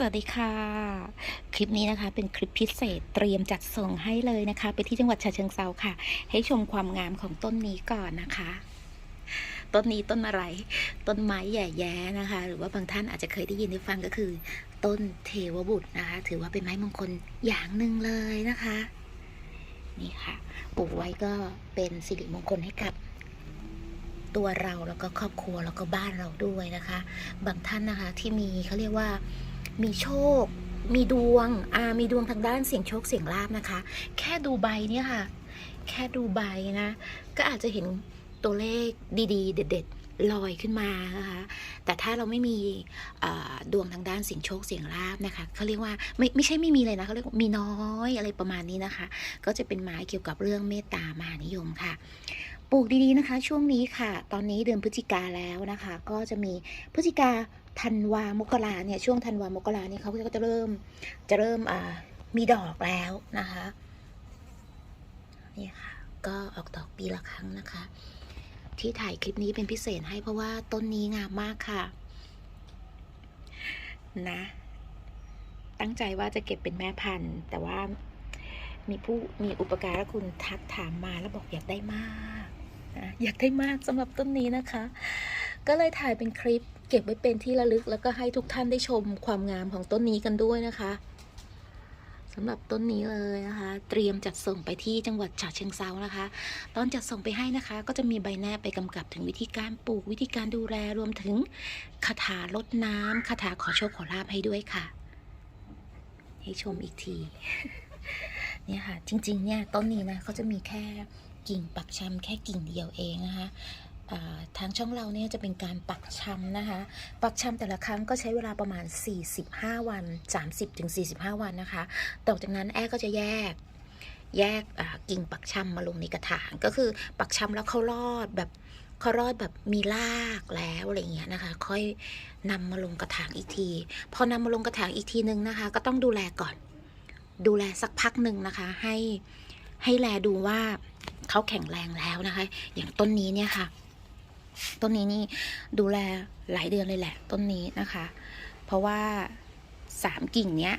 สวัสดีค่ะ คลิปนี้นะคะ เป็นคลิปพิเศษเตรียมจัดส่งให้เลยนะคะ ไปที่จังหวัดฉะเชิงเซาค่ะ ให้ชมความงามของต้นนี้ก่อนนะคะ ต้นนี้ต้นอะไร ต้นไม้แย่แย้นะคะ หรือว่าบางท่านอาจจะเคยได้ยินได้ฟังก็คือ ต้นเทวบุตรนะคะ ถือว่าเป็นไม้มงคลอย่างหนึ่งเลยนะคะ นี่ค่ะปลูกไว้ก็เป็นสิริมงคลให้กับตัวเราแล้วก็ครอบครัวแล้วก็บ้านเราด้วยนะคะ บางท่านนะคะที่มีเขาเรียกว่า มีโชค มีดวงอ่ามีดวงทางด้านเสียงโชคเสียงลาบนะคะ แค่ดูใบเนี่ยค่ะ แค่ดูใบนะ ก็อาจจะเห็นตัวเลขดีๆ เด็ดๆลอยขึ้นมานะคะ แต่ถ้าเราไม่มีดวงทางด้านเสียงโชคเสียงลาบนะคะเขาเรียกว่าไม่ไม่ใช่ไม่มีเลยนะเขาเรียกว่ามีน้อยอะไรประมาณนี้นะคะ ก็จะเป็นไม้เกี่ยวกับเรื่องเมตตามหานิยมค่ะ ปลูกดีๆนะคะ ช่วงนี้ค่ะ ตอนนี้เดือนพฤศจิกาแล้วนะคะ ก็จะมีพฤศจิกาธันวามกราเนี่ยช่วงธันวามกราเนี่ยเขาก็จะเริ่มจะเริ่มมีดอกแล้วนะคะนี่ค่ะก็ออกดอกปีละครั้งนะคะ ที่ถ่ายคลิปนี้เป็นพิเศษให้เพราะว่าต้นนี้งามมากค่ะนะ ตั้งใจว่าจะเก็บเป็นแม่พันธุ์ แต่ว่ามีผู้มีอุปการะคุณทักถามมาแล้วบอกอยากได้มาก นะอยากได้มากสำหรับต้นนี้นะคะ ก็เลยถ่ายเป็นคลิปเก็บไว้เป็นที่ระลึก แล้วก็ให้ทุกท่านได้ชมความงามของต้นนี้กันด้วยนะคะสำหรับต้นนี้เลยนะคะ เตรียมจัดส่งไปที่จังหวัดฉะเชิงเซานะคะ ตอนจัดส่งไปให้นะคะ ก็จะมีใบแนบไปกำกับถึงวิธีการปลูกวิธีการดูแลรวมถึงคาถาลดน้ำคาถาขอโชคขอลาบให้ด้วยค่ะ ให้ชมอีกทีเนี่ยค่ะจริงๆเนี่ยต้นนี้นะเขาจะมีแค่ กิ่งปักชำแค่กิ่งเดียวเองนะคะทางช่องเราเนี่ยจะเป็นการปักชำนะคะ ปักชำแต่ละครั้งก็ใช้เวลาประมาณ 45 วัน 30-45 วันนะคะ ต่อจากนั้นแอ้ก็จะแยกแยกกิ่งปักชำมาลงในกระถาง ก็คือปักชำแล้วเขารอดแบบเขารอดแบบมีรากแล้วอะไรเงี้ยนะคะ ค่อยนำมาลงกระถางอีกที พอนำมาลงกระถางอีกทีนึงนะคะ ก็ต้องดูแลก่อน ดูแลสักพักหนึ่งนะคะ ให้ให้แลดูว่า เขาแข็งแรงแล้วนะคะ อย่างต้นนี้เนี่ยค่ะ ต้นนี้นี่ดูแลหลายเดือนเลยแหละ ต้นนี้นะคะ เพราะว่าสามกิ่งเนี้ย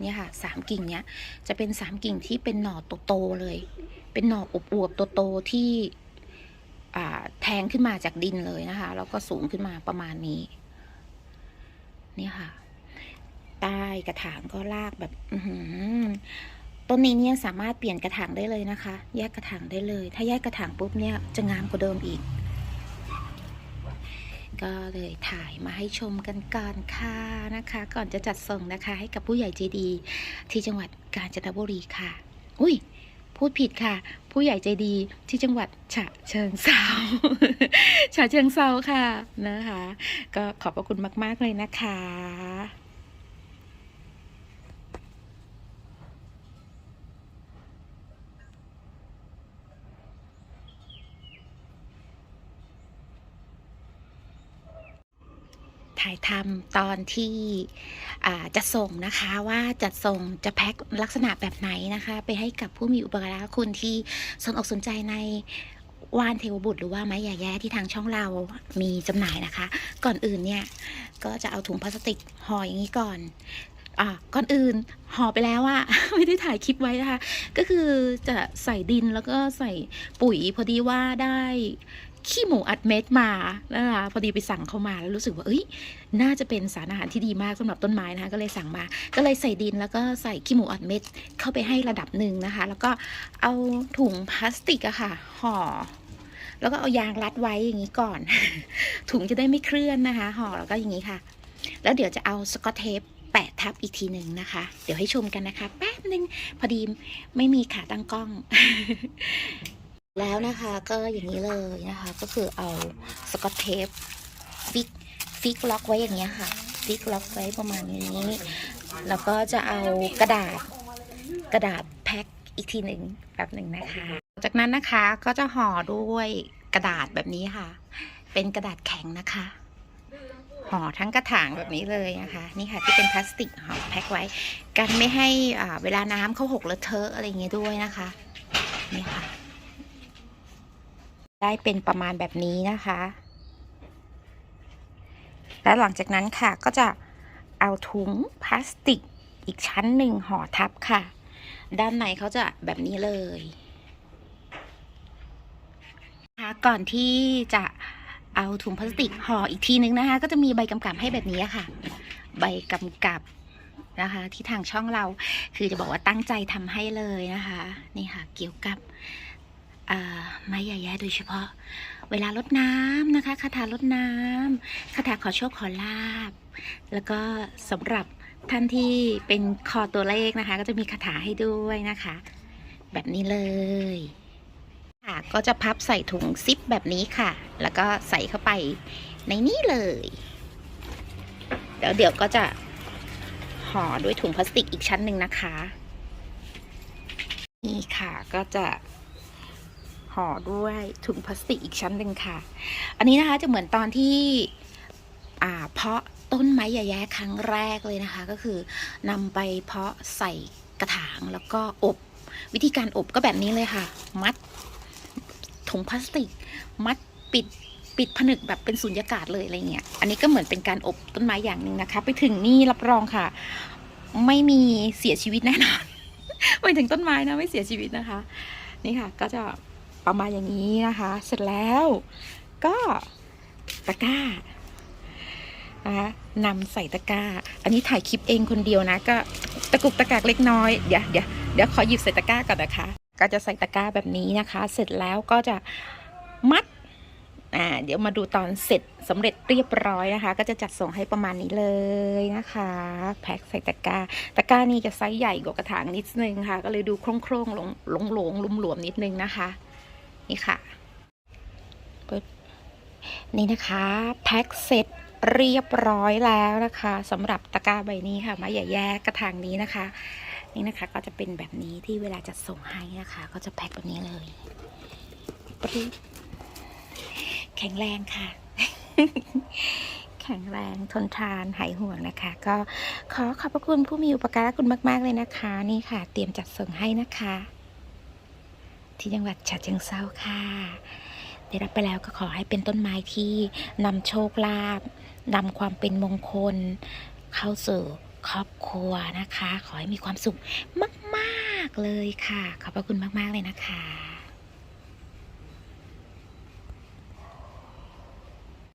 เนี่ยค่ะสามกิ่งเนี้ยจะเป็นสามกิ่งที่เป็นหน่อโตๆเลย เป็นหน่ออวบๆโตๆที่แทงขึ้นมาจากดินเลยนะคะ แล้วก็สูงขึ้นมาประมาณนี้เนี่ยค่ะ ใต้กระถางก็ลากแบบ อื ต้นนี้เนี่ยสามารถเปลี่ยนกระถางได้เลยนะคะ แยกกระถางได้เลย ถ้าแยกกระถางปุ๊บเนี่ยจะงามกว่าเดิมอีก ก็เลยถ่ายมาให้ชมกันก่อนค่ะนะคะ ก่อนจะจัดส่งนะคะ ให้กับผู้ใหญ่ใจดี ที่จังหวัดกาญจนบุรีค่ะ อุ้ยพูดผิดค่ะ ผู้ใหญ่ใจดีที่จังหวัดฉะเชิงเซาฉะเชิงเซาค่ะนะคะ ก็ขอบพระคุณมาก ๆ เลยนะคะ ถ่ายทำตอนที่จะส่งนะคะว่าจะส่งจะแพ็คลักษณะแบบไหนนะคะ ไปให้กับผู้มีอุปการะคุณที่สนอกสนใจในวานเทวบุตรหรือว่าไม้หยาแย่ที่ทางช่องเรามีจำหน่ายนะคะ ก่อนอื่นเนี่ย ก็จะเอาถุงพลาสติกห่ออย่างนี้ก่อนอ่าก่อนอื่นห่อไปแล้วอะไม่ได้ถ่ายคลิปไว้นะคะ ก็คือจะใส่ดินแล้วก็ใส่ปุ๋ยพอดีว่าได้ ขี้หมูอัดเม็ดมานะคะพอดีไปสั่งเข้ามาแล้วรู้สึกว่าเอ้ยน่าจะเป็นสารอาหารที่ดีมากสำหรับต้นไม้นะคะก็เลยสั่งมา ก็เลยใส่ดินแล้วก็ใส่ขี้หมูอัดเม็ดเข้าไปให้ระดับหนึ่งนะคะ แล้วก็เอาถุงพลาสติกอะค่ะห่อแล้วก็เอายางรัดไว้อย่างนี้ก่อน ถุงจะได้ไม่เคลื่อนนะคะห่อแล้วก็อย่างนี้ค่ะ แล้วเดี๋ยวจะเอาสกอตเทปแปะทับอีกทีหนึ่งนะคะ เดี๋ยวให้ชมกันนะคะ แป๊บหนึ่งพอดีไม่มีขาตั้งกล้อง แล้วนะคะก็อย่างนี้เลยนะคะ ก็คือเอาสกอตเทปฟิกฟิกล็อกไว้อย่างเงี้ยค่ะ ฟิกล็อกไว้ประมาณนี้ แล้วก็จะเอากระดาษกระดาษแพ็คอีกทีหนึ่งแบบหนึ่งนะคะ จากนั้นนะคะก็จะห่อด้วยกระดาษแบบนี้ค่ะ เป็นกระดาษแข็งนะคะห่อทั้งกระถางแบบนี้เลยนะคะ นี่ค่ะที่เป็นพลาสติกห่อแพ็คไว้ กันไม่ให้อ่าเวลาน้ำเข้าหกเลอะเทอะอะไรอย่างเงี้ยด้วยนะคะ นี่ค่ะ ได้เป็นประมาณแบบนี้นะคะ แล้วหลังจากนั้นค่ะก็จะเอาถุงพลาสติกอีกชั้นหนึ่งห่อทับค่ะ ด้านในเขาจะแบบนี้เลยคะก่อนที่จะเอาถุงพลาสติกห่ออีกทีนึงนะคะ ก็จะมีใบกำกับให้แบบนี้ค่ะ ใบกำกับนะคะ ที่ทางช่องเราคือจะบอกว่าตั้งใจทำให้เลยนะคะ นี่ค่ะ เกี่ยวกับ ไม้ใหญ่ๆโดยเฉพาะ เวลาลดน้ำนะคะคาถาลดน้ำคาถาขอโชคขอลาบ แล้วก็สำหรับท่านที่เป็นคอตัวเลขนะคะ ก็จะมีคาถาให้ด้วยนะคะ แบบนี้เลยค่ะก็จะพับใส่ถุงซิปแบบนี้ค่ะ แล้วก็ใส่เข้าไปในนี้เลยเดี๋ยวเดี๋ยวก็จะห่อด้วยถุงพลาสติกอีกชั้นหนึ่งนะคะ นี่ค่ะก็จะ ห่อด้วยถุงพลาสติกอีกชั้นหนึ่งค่ะ อันนี้นะคะจะเหมือนตอนที่เพาะต้นไม้ใหญ่แย่ครั้งแรกเลยนะคะ ก็คือนำไปเพาะใส่กระถางแล้วก็อบ วิธีการอบก็แบบนี้เลยค่ะ มัดถุงพลาสติก มัดปิดปิดผนึกแบบเป็นสุญญากาศเลยอะไรเงี้ย อันนี้ก็เหมือนเป็นการอบต้นไม้อย่างหนึ่งนะคะ ไปถึงนี่รับรองค่ะ ไม่มีเสียชีวิตแน่นอนไปถึงต้นไม้นะไม่เสียชีวิตนะคะ นี่ค่ะก็จะ ประมาณอย่างนี้นะคะ เสร็จแล้วก็ตะกร้านะคะนำใส่ตะกร้า อันนี้ถ่ายคลิปเองคนเดียวนะ ก็ตะกุกตะกักเล็กน้อย เดี๋ยวเดี๋ยวเดี๋ยวขอหยิบใส่ตะกร้าก่อนนะคะ ก็จะใส่ตะกร้าแบบนี้นะคะ เสร็จแล้วก็จะมัดอ่าเดี๋ยวมาดูตอนเสร็จสำเร็จเรียบร้อยนะคะ ก็จะจัดส่งให้ประมาณนี้เลยนะคะ แพ็คใส่ตะกร้าตะกร้านี่จะไซส์ใหญ่กว่ากระถางนิดนึงค่ะ ก็เลยดูโคร่งๆหลงหลงหลงลุมหลวมนิดนึงนะคะ นี่ค่ะปึ๊บนี่นะคะแพ็คเสร็จเรียบร้อยแล้วนะคะสำหรับตะกร้าใบนี้ค่ะมาอย่าแยกกระถางนี้นะคะ นี่นะคะก็จะเป็นแบบนี้ที่เวลาจะส่งให้นะคะ ก็จะแพ็คแบบนี้เลยปึ๊แข็งแรงค่ะ แข็งแรงทนทานหายห่วงนะคะ ก็ขอขอบพระคุณผู้มีอุปการะคุณมาก ๆ เลยนะคะ นี่ค่ะ เตรียมจัดส่งให้นะคะ ที่จังหวัดฉะเชิงเทราค่ะ ได้รับไปแล้วก็ขอให้เป็นต้นไม้ที่นำโชคลาภนำความเป็นมงคล เข้าสู่ครอบครัวนะคะ ขอให้มีความสุขมาก ๆ เลยค่ะ ขอบพระคุณมาก ๆ เลยนะคะ